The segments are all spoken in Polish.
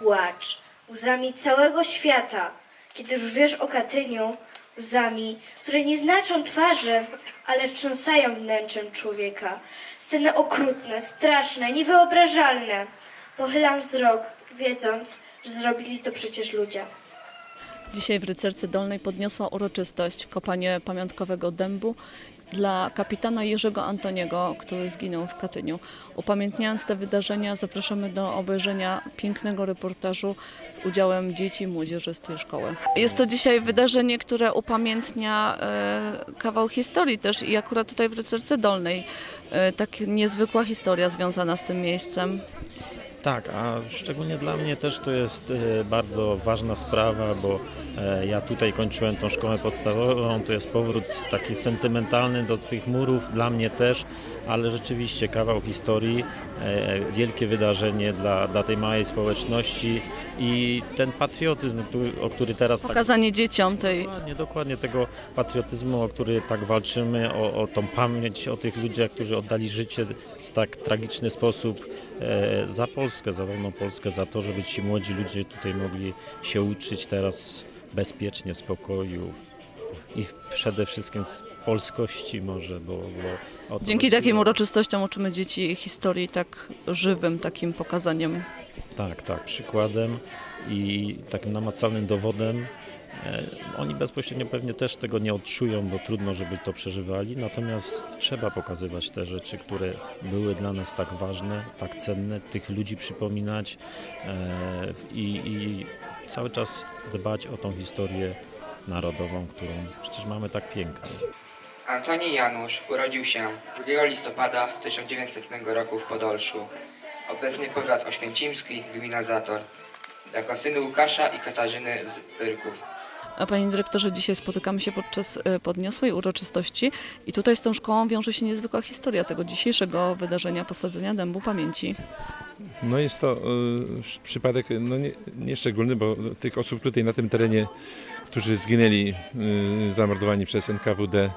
Płacz łzami całego świata, kiedy już wiesz o Katyniu, łzami, które nie znaczą twarzy, ale wstrząsają wnętrzem człowieka. Sceny okrutne, straszne, niewyobrażalne. Pochylam wzrok, wiedząc, że zrobili to przecież ludzie. Dzisiaj w Rycerce Dolnej podniosła uroczystość w kopanie pamiątkowego dębu dla kapitana Jerzego Antoniego, który zginął w Katyniu. Upamiętniając te wydarzenia zapraszamy do obejrzenia pięknego reportażu z udziałem dzieci i młodzieży z tej szkoły. Jest to dzisiaj wydarzenie, które upamiętnia e, kawał historii też i akurat tutaj w Rycerce Dolnej e, tak niezwykła historia związana z tym miejscem. Tak, a szczególnie dla mnie też to jest e, bardzo ważna sprawa, bo e, ja tutaj kończyłem tą szkołę podstawową, to jest powrót taki sentymentalny do tych murów, dla mnie też, ale rzeczywiście kawał historii, e, wielkie wydarzenie dla, dla tej małej społeczności i ten patriotyzm, o który teraz tak Pokazanie dzieciom tej Dokładnie, dokładnie tego patriotyzmu, o który tak walczymy, o, o tą pamięć o tych ludziach, którzy oddali życie w tak tragiczny sposób e, za Polskę, za wolną Polskę, za to, żeby ci młodzi ludzie tutaj mogli się uczyć teraz bezpiecznie, w spokoju i przede wszystkim z polskości może, bo, bo Dzięki takim uroczystościom uczymy dzieci historii tak żywym takim pokazaniem. Tak, tak, przykładem i takim namacalnym dowodem. E, Oni bezpośrednio pewnie też tego nie odczują, bo trudno, żeby to przeżywali, natomiast trzeba pokazywać te rzeczy, które były dla nas tak ważne, tak cenne, tych ludzi przypominać e, i, i cały czas dbać o tą historię narodową, którą przecież mamy tak piękną. Antoni Janusz urodził się 2 listopada 1900 roku w Podolszu, obecny powiat oświęcimski, gmina Zator, jako syn Łukasza i Katarzyny z Pyrków. Panie dyrektorze, dzisiaj spotykamy się podczas e, podniosłej uroczystości i tutaj z tą szkołą wiąże się niezwykła historia tego dzisiejszego wydarzenia posadzenia dębu pamięci. No jest to y, przypadek no nie, nieszczególny, bo tych osób tutaj na tym terenie, którzy zginęli y, zamordowani przez NKWD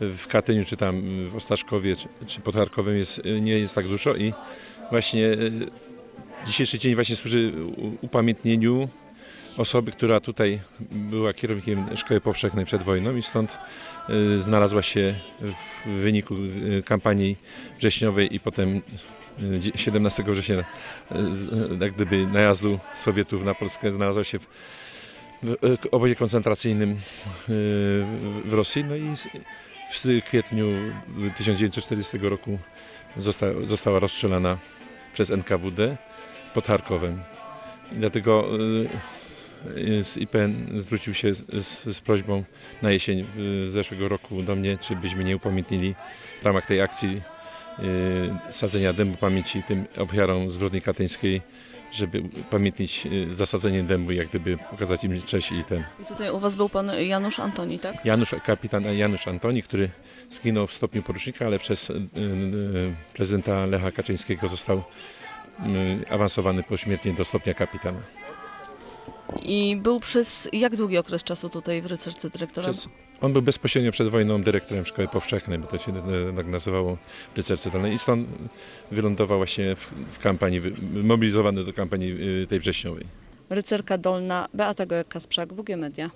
w Katyniu, czy tam w Ostaszkowie, czy, czy pod Charkowem jest, nie jest tak dużo i właśnie y, dzisiejszy dzień właśnie służy upamiętnieniu osoby, która tutaj była kierownikiem szkoły powszechnej przed wojną i stąd y, znalazła się w wyniku y, kampanii wrześniowej i potem y, dzie- 17 września y, z- jak gdyby najazdu Sowietów na Polskę znalazła się w, w obozie koncentracyjnym w Rosji. No i w kwietniu 1940 roku zosta, została rozstrzelana przez NKWD pod Charkowem. I dlatego z IPN zwrócił się z, z, prośbą na jesień zeszłego roku do mnie, czy byśmy nie upamiętnili w ramach tej akcji y, sadzenia dębu pamięci tym ofiarom zbrodni katyńskiej, żeby upamiętnić y, zasadzenie dębu, jak gdyby pokazać im cześć i ten. I tutaj u Was był Pan Janusz Antoni, tak? Janusz, kapitan Janusz Antoni, który zginął w stopniu porucznika, ale przez y, prezydenta Lecha Kaczyńskiego został awansowany pośmiertnie do stopnia kapitana. I był przez jak długi okres czasu tutaj w rycerce dyrektorem? Przez, on był bezpośrednio przed wojną dyrektorem szkoły powszechnej, bo to się e, tak nazywało w rycerce dolnej i stąd wylądował właśnie w, w kampanii, mobilizowany do kampanii y, tej wrześniowej. Rycerka Dolna, Beata Gołek-Kasprzak, WG Media.